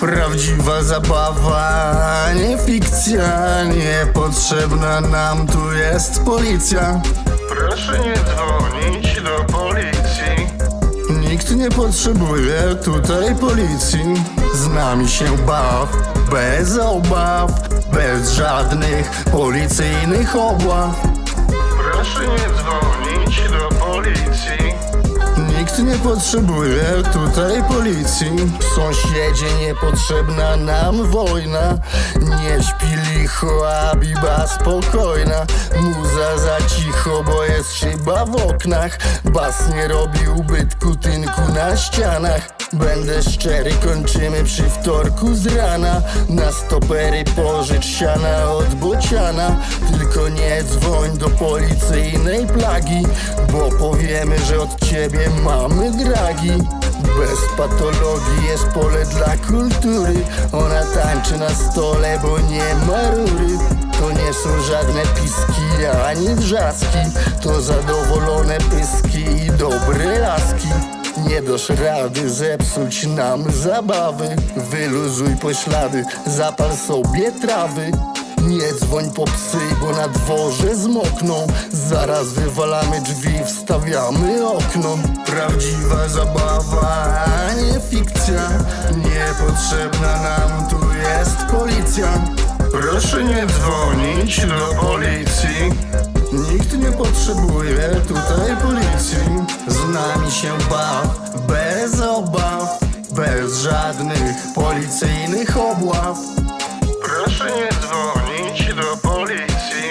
Prawdziwa zabawa, nie fikcja Niepotrzebna nam tu jest policja Proszę nie dzwonić do policji. Nikt nie potrzebuje tutaj policji Z nami się baw, bez obaw Bez żadnych policyjnych obław Proszę nie dzwonić do policji. Nikt nie potrzebuje tutaj policji. Sąsiedzie niepotrzebna nam wojna. Nie śpi licho, a biba spokojna. Muza za cicho, bo jest szyba w oknach. Bas nie robi ubytku tynku na ścianach Będę szczery, kończymy przy wtorku z rana. Na stopery pożycz siana od bociana. Tylko nie dzwoń do policyjnej plagi Bo powiemy, że od ciebie mamy dragi. Bez patologii jest pole dla kultury. Ona tańczy na stole, bo nie ma rury. To nie są żadne piski ani wrzaski. To zadowolone nie dosz rady zepsuć nam zabawy Wyluzuj poślady, zapal sobie trawy. Nie dzwoń po psy, bo na dworze zmokną. Zaraz wywalamy drzwi, wstawiamy okno. Prawdziwa zabawa, a nie fikcja. Niepotrzebna nam tu jest policja. Proszę nie dzwonić do policji. Nikt nie potrzebuje tutaj policji. Z nami się baw, bez obaw Bez żadnych policyjnych obław. Proszę nie dzwonić do policji.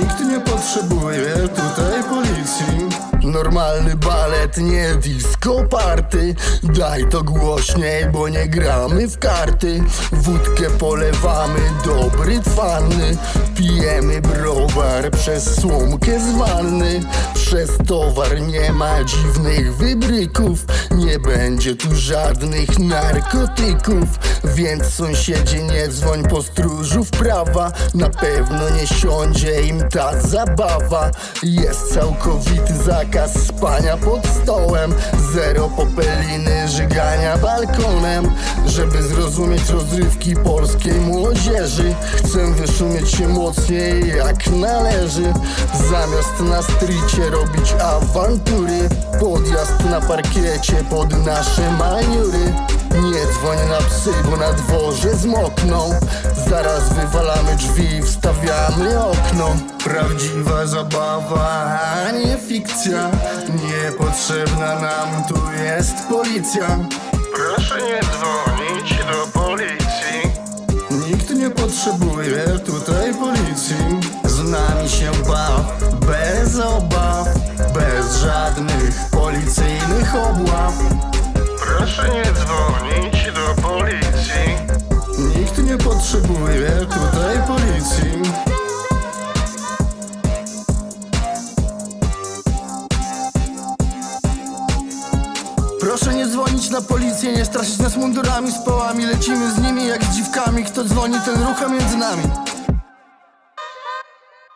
Nikt nie potrzebuje tutaj policji. Normalny balet, nie disco party. Daj to głośniej, bo nie gramy w karty. Wódkę polewamy, dobry twanny Pijemy browar przez słomkę z wanny Przez towar nie ma dziwnych wybryków. Nie będzie tu żadnych narkotyków Więc sąsiedzie nie dzwoń po stróżów prawa. Na pewno nie siądzie im ta zabawa. Jest całkowity zakaz spania pod stołem. Zero popeliny, żygania balkonem. Żeby zrozumieć rozrywki polskiej młodzieży Chcę wyszumieć się mocniej jak należy. Zamiast na strycie robić awantury Podjazd na parkiecie pod nasze maniury nie dzwoń na psy, bo na dworze zmokną. Zaraz wywalamy drzwi, wstawiamy okno. Prawdziwa zabawa, a nie fikcja. Niepotrzebna nam tu jest policja. Proszę nie dzwonić do policji. Nikt nie potrzebuje tutaj policji. Z nami się baw, bez obaw Bez żadnych policyjnych obław na policję, nie straszyć nas mundurami z połami Lecimy z nimi jak z dziwkami, kto dzwoni ten rucha między nami.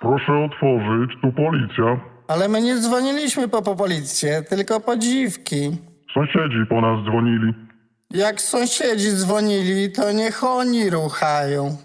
Proszę otworzyć, tu policja. Ale my nie dzwoniliśmy po, po policję, tylko po dziwki. Sąsiedzi po nas dzwonili. Jak sąsiedzi dzwonili, to niech oni ruchają